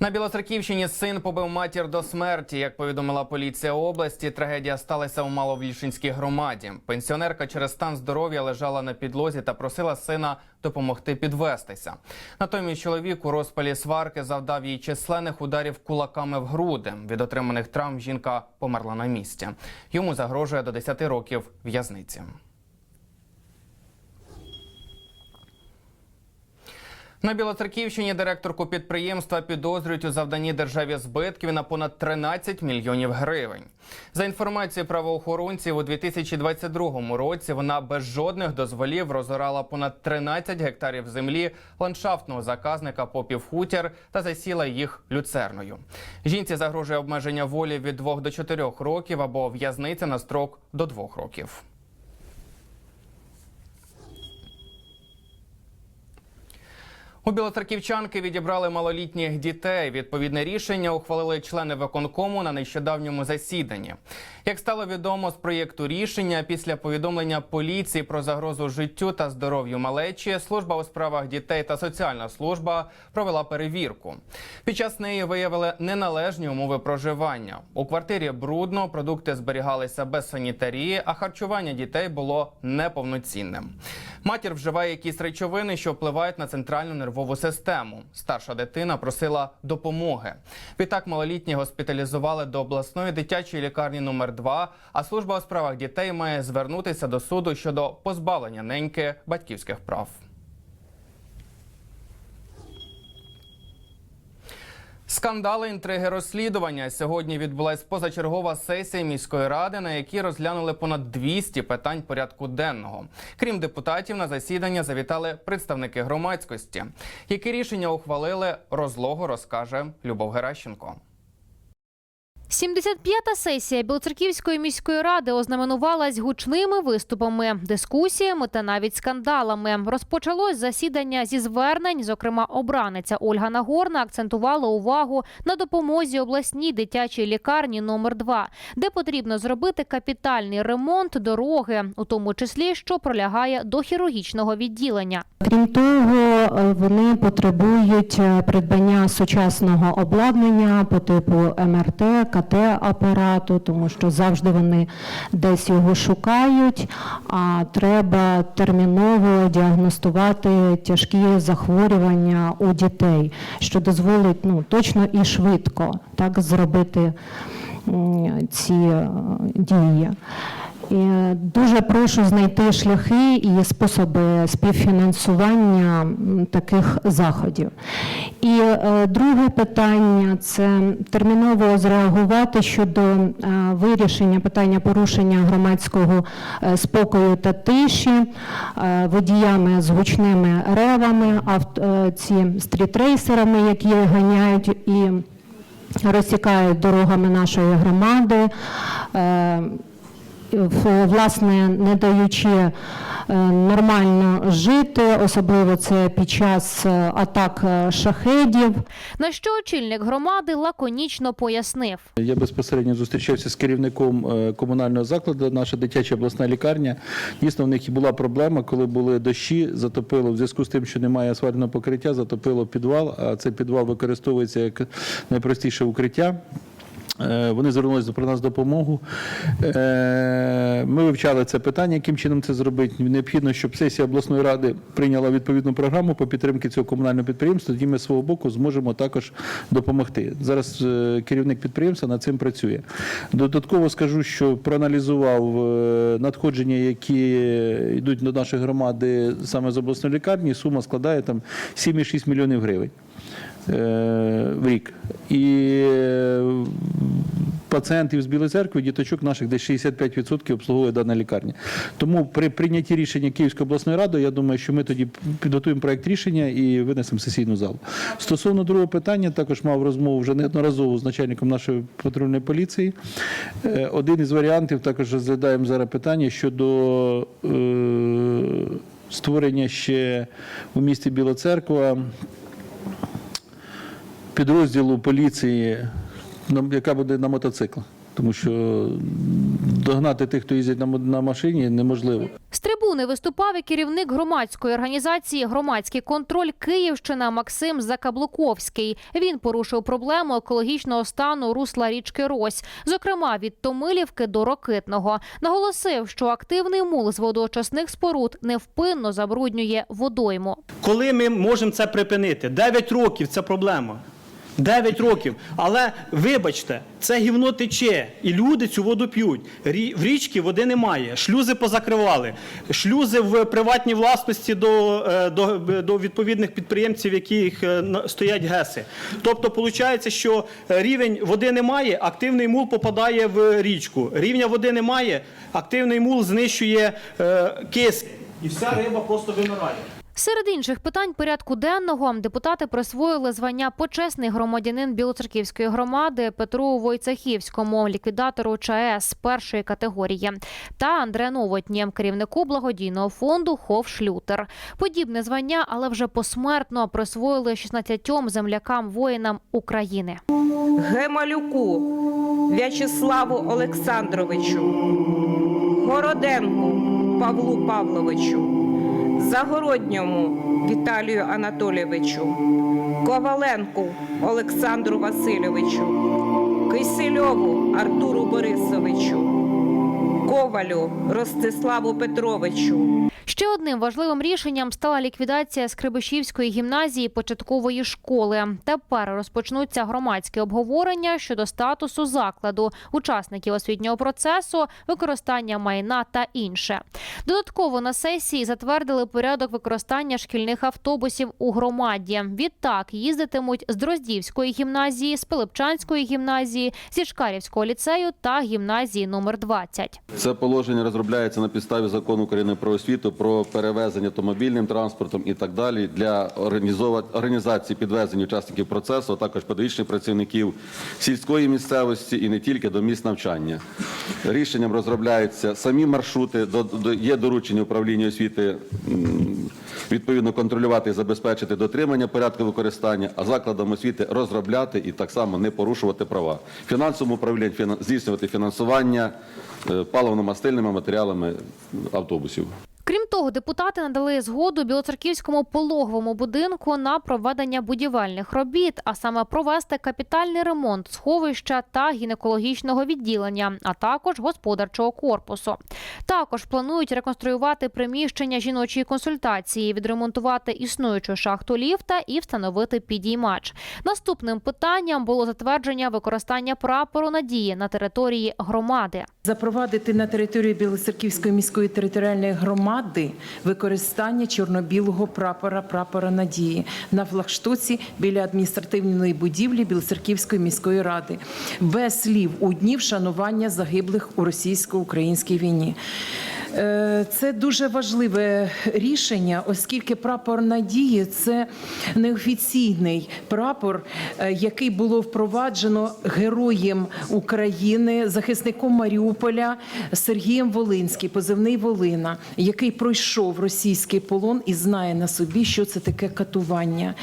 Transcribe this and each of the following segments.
На Білоцерківщині син побив матір до смерті. Як повідомила поліція області, трагедія сталася у Маловільшинській громаді. Пенсіонерка через стан здоров'я лежала на підлозі та просила сина допомогти підвестися. Натомість чоловік у розпалі сварки завдав їй численних ударів кулаками в груди. Від отриманих травм жінка померла на місці. Йому загрожує до 10 років в'язниці. На Білоцерківщині директорку підприємства підозрюють у завданні державі збитків на понад 13 мільйонів гривень. За інформацією правоохоронців, у 2022 році вона без жодних дозволів розорала понад 13 гектарів землі ландшафтного заказника Попівхутір та засіла їх люцерною. Жінці загрожує обмеження волі від 2 до 4 років або в'язниця на строк до 2 років. У білоцерківчанки відібрали малолітніх дітей. Відповідне рішення ухвалили члени виконкому на нещодавньому засіданні. Як стало відомо з проєкту рішення, після повідомлення поліції про загрозу життю та здоров'ю малечі, служба у справах дітей та соціальна служба провела перевірку. Під час неї виявили неналежні умови проживання. У квартирі брудно, продукти зберігалися без санітарії, а харчування дітей було неповноцінним. Матір вживає якісь речовини, що впливають на центральну нервову систему. Старша дитина просила допомоги. Відтак малолітні госпіталізували до обласної дитячої лікарні номер 2 А служба у справах дітей має звернутися до суду щодо позбавлення неньки батьківських прав. Скандали, інтриги, розслідування. Сьогодні відбулась позачергова сесія міської ради, на якій розглянули понад 200 питань порядку денного. Крім депутатів, на засідання завітали представники громадськості. Які рішення ухвалили, розлого розкаже Любов Геращенко. 75-та сесія Білоцерківської міської ради ознаменувалась гучними виступами, дискусіями та навіть скандалами. Розпочалось засідання зі звернень. Зокрема, обраниця Ольга Нагорна акцентувала увагу на допомозі обласній дитячій лікарні номер 2 де потрібно зробити капітальний ремонт дороги, у тому числі що пролягає до хірургічного відділення. Крім того, вони потребують е, придбання сучасного обладнання по типу МРТ, КТ-апарату, тому що завжди вони десь його шукають, а треба терміново діагностувати тяжкі захворювання у дітей, що дозволить ну, точно і швидко так зробити ці е, дії. Дуже прошу знайти шляхи і способи співфінансування таких заходів. І е, друге питання це терміново зреагувати щодо е, вирішення питання порушення громадського е, спокою та тиші водіями з гучними ревами, ці стрітрейсерами, які ганяють і розсікають дорогами нашої громади. Власне не даючи е, нормально жити, особливо це під час е, атак е, шахедів. На що очільник громади лаконічно пояснив. Я безпосередньо зустрічався з керівником комунального закладу, наша дитяча обласна лікарня. Дійсно, в них і була проблема, коли були дощі, затопило в зв'язку з тим, що немає асфальтного покриття, затопило підвал, а цей підвал використовується як найпростіше укриття. Е, Вони звернулися про нас допомогу. Е, Ми вивчали це питання, яким чином це зробити. Необхідно, щоб сесія обласної ради прийняла відповідну програму по підтримці цього комунального підприємства. Тоді ми з свого боку зможемо також допомогти. Зараз е, керівник підприємства над цим працює. Додатково скажу, що проаналізував надходження, які йдуть до нашої громади саме з обласної лікарні. Сума складає там 7,6 мільйонів гривень в рік. І е, пацієнтів з Білої церкви, діточок наших десь 65% обслуговує дана лікарня. Тому при прийнятті рішення Київської обласної ради, я думаю, що ми тоді підготуємо проект рішення і винесемо сесійну залу. Стосовно другого питання, також мав розмову вже неодноразово з начальником нашої патрульної поліції. Е, Один із варіантів також розглядаємо зараз питання щодо е, створення ще у місті Біла Церква підрозділу поліції, на- яка буде на мотоциклах. тому що догнати тих, хто їздить на машині, неможливо. З трибуни виступав і керівник громадської організації Громадський контроль Київщина Максим Закаблуковський. Він порушив проблему екологічного стану русла річки Рось, зокрема від Томилівки до Рокитного. Наголосив, що активний мул з водоочисних споруд невпинно забруднює водойму. Коли ми можемо це припинити? 9 років це проблема. 9 років. Але вибачте, це гівно тече, і люди цю воду п'ють. В річці води немає. Шлюзи позакривали. Шлюзи в приватній власності до, е, до, до відповідних підприємців, яких е, стоять ГЕСи. Тобто, виходить, що рівень води немає, активний мул попадає в річку. Рівня води немає, активний мул знищує е, киск. І вся риба просто вимирає. Серед інших питань порядку денного депутати присвоїли звання почесний громадянин Білоцерківської громади Петру Войцехівському, ліквідатору ЧАЕС першої категорії, та Андре Новотні, керівнику благодійного фонду Хов Шлютер. Подібне звання, але вже посмертно присвоїли 16 землякам воїнам України. Гемалюку В'ячеславу Олександровичу, Городенку Павлу Павловичу, Загородньому Віталію Анатолійовичу, Коваленку Олександру Васильовичу, Кисельову Артуру Борисовичу, Ковалю Ростиславу Петровичу. Ще одним важливим рішенням стала ліквідація Скрибишівської гімназії початкової школи. Тепер розпочнуться громадські обговорення щодо статусу закладу, учасників освітнього процесу, використання майна та інше. Додатково на сесії затвердили порядок використання шкільних автобусів у громаді. Відтак їздитимуть з Дроздівської гімназії, з Пилипчанської гімназії, зі Шкарівського ліцею та гімназії номер 20. Це положення розробляється на підставі закону України про освіту, про перевезення автомобільним транспортом і так далі для організації підвезення учасників процесу, а також педагогічних працівників сільської місцевості і не тільки до місць навчання. Рішенням розробляються самі маршрути, є доручення управління освіти відповідно контролювати і забезпечити дотримання порядку використання, а закладам освіти розробляти і так само не порушувати права. Фінансовому управлінню здійснювати фінансування е, паливно-мастильними матеріалами автобусів. Крім того, депутати надали згоду Білоцерківському пологовому будинку на проведення будівельних робіт, а саме провести капітальний ремонт сховища та гінекологічного відділення, а також господарчого корпусу. Також планують реконструювати приміщення жіночої консультації, відремонтувати існуючу шахту ліфта і встановити підіймач. Наступним питанням було затвердження використання прапору надії на території громади. Запровадити на території Білоцерківської міської територіальної громади використання чорно-білого прапора прапора надії на флагштоці біля адміністративної будівлі Білоцерківської міської ради без слів у дні вшанування загиблих у російсько-українській війні. Е, Це дуже важливе рішення, оскільки прапор надії це неофіційний прапор, е, який було впроваджено героєм України, захисником Маріуполя Сергієм Волинським, позивний Волина, який пройшов російський полон і знає на собі, що це таке катування.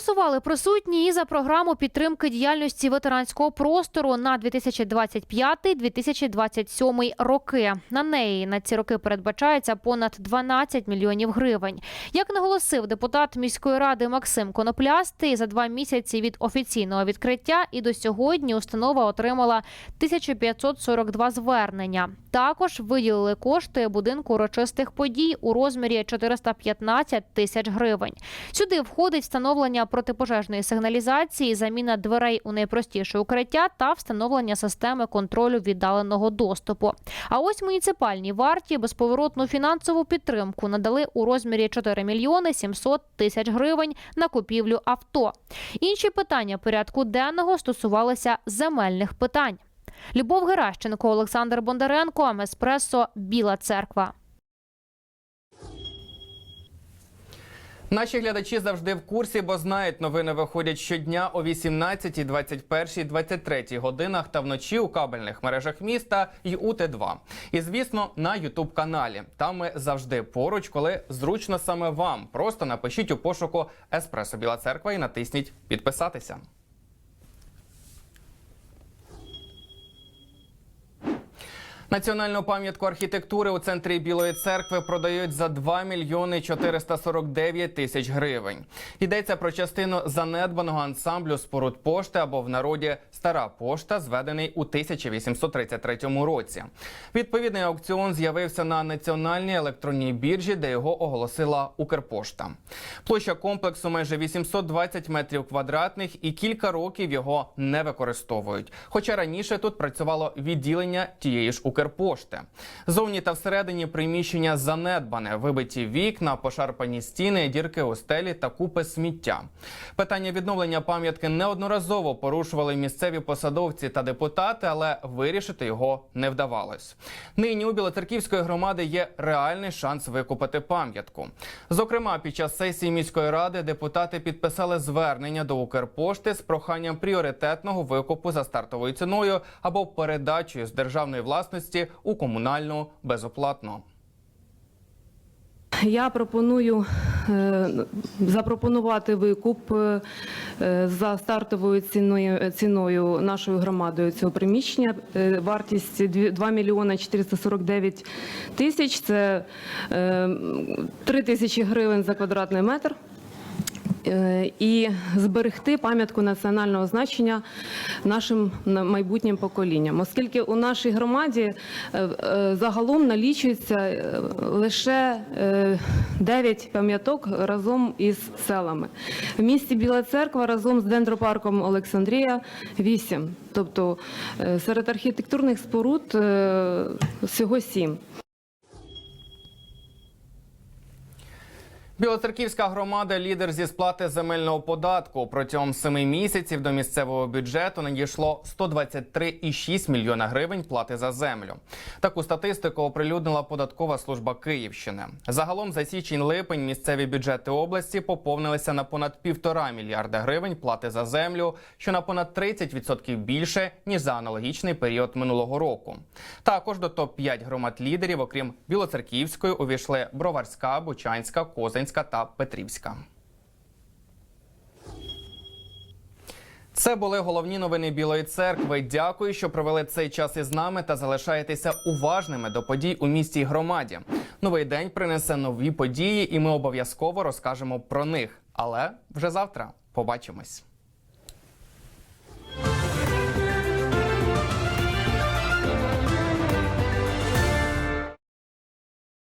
Проголосували присутні і за програму підтримки діяльності ветеранського простору на 2025-2027 роки. На неї на ці роки передбачається понад 12 мільйонів гривень. Як наголосив депутат міської ради Максим Коноплястий, за два місяці від офіційного відкриття і до сьогодні установа отримала 1542 звернення. Також виділили кошти будинку урочистих подій у розмірі 415 тисяч гривень. Сюди входить встановлення протипожежної сигналізації, заміна дверей у найпростіше укриття та встановлення системи контролю віддаленого доступу. А ось муніципальній варті безповоротну фінансову підтримку надали у розмірі 4 мільйони 700 тисяч гривень на купівлю авто. Інші питання порядку денного стосувалися земельних питань. Любов Геращенко, Олександр Бондаренко, Амеспресо, Біла Церква. Наші глядачі завжди в курсі, бо знають, новини виходять щодня о 18, 21, 23 годинах та вночі у кабельних мережах міста і у Т2. І звісно, на Ютуб каналі. Там ми завжди поруч, коли зручно саме вам. Просто напишіть у пошуку Еспресо Біла Церква і натисніть підписатися. Національну пам'ятку архітектури у центрі Білої церкви продають за 2 мільйони 449 тисяч гривень. Йдеться про частину занедбаного ансамблю споруд пошти або в народі стара пошта, зведений у 1833 році. Відповідний аукціон з'явився на національній електронній біржі, де його оголосила Укрпошта. Площа комплексу майже 820 метрів квадратних, і кілька років його не використовують. Хоча раніше тут працювало відділення тієї ж Укрпошти. Зовні та всередині приміщення занедбане, вибиті вікна, пошарпані стіни, дірки у стелі та купи сміття. Питання відновлення пам'ятки неодноразово порушували місцеві посадовці та депутати, але вирішити його не вдавалось. Нині у Білоцерківської громади є реальний шанс викупити пам'ятку. Зокрема, під час сесії міської ради депутати підписали звернення до Укрпошти з проханням пріоритетного викупу за стартовою ціною або передачею з державної власності у комунальну безоплатно. Я пропоную е, запропонувати викуп е, за стартовою ціною, ціною нашою громадою цього приміщення. Е, Вартість 2 мільйони 449 тисяч. Це 3 тисячі гривень за квадратний метр. Е, І зберегти пам'ятку національного значення нашим на- майбутнім поколінням, оскільки у нашій громаді е, е, загалом налічується лише 9 пам'яток разом із селами. В місті Біла Церква разом з дендропарком Олександрія 8. Тобто серед архітектурних споруд всього 7. Білоцерківська громада лідер зі сплати земельного податку. Протягом семи місяців до місцевого бюджету надійшло 123,6 мільйона гривень плати за землю. Таку статистику оприлюднила податкова служба Київщини. Загалом за січень-липень місцеві бюджети області поповнилися на понад півтора мільярда гривень плати за землю, що на понад 30% більше ніж за аналогічний період минулого року. Також до топ 5 громад лідерів, окрім Білоцерківської, увійшли Броварська, Бучанська, Козинська та Петрівська. Це були головні новини Білої церкви. Дякую, що провели цей час із нами та залишаєтеся уважними до подій у місті і громаді. Новий день принесе нові події, і ми обов'язково розкажемо про них. Але вже завтра побачимось.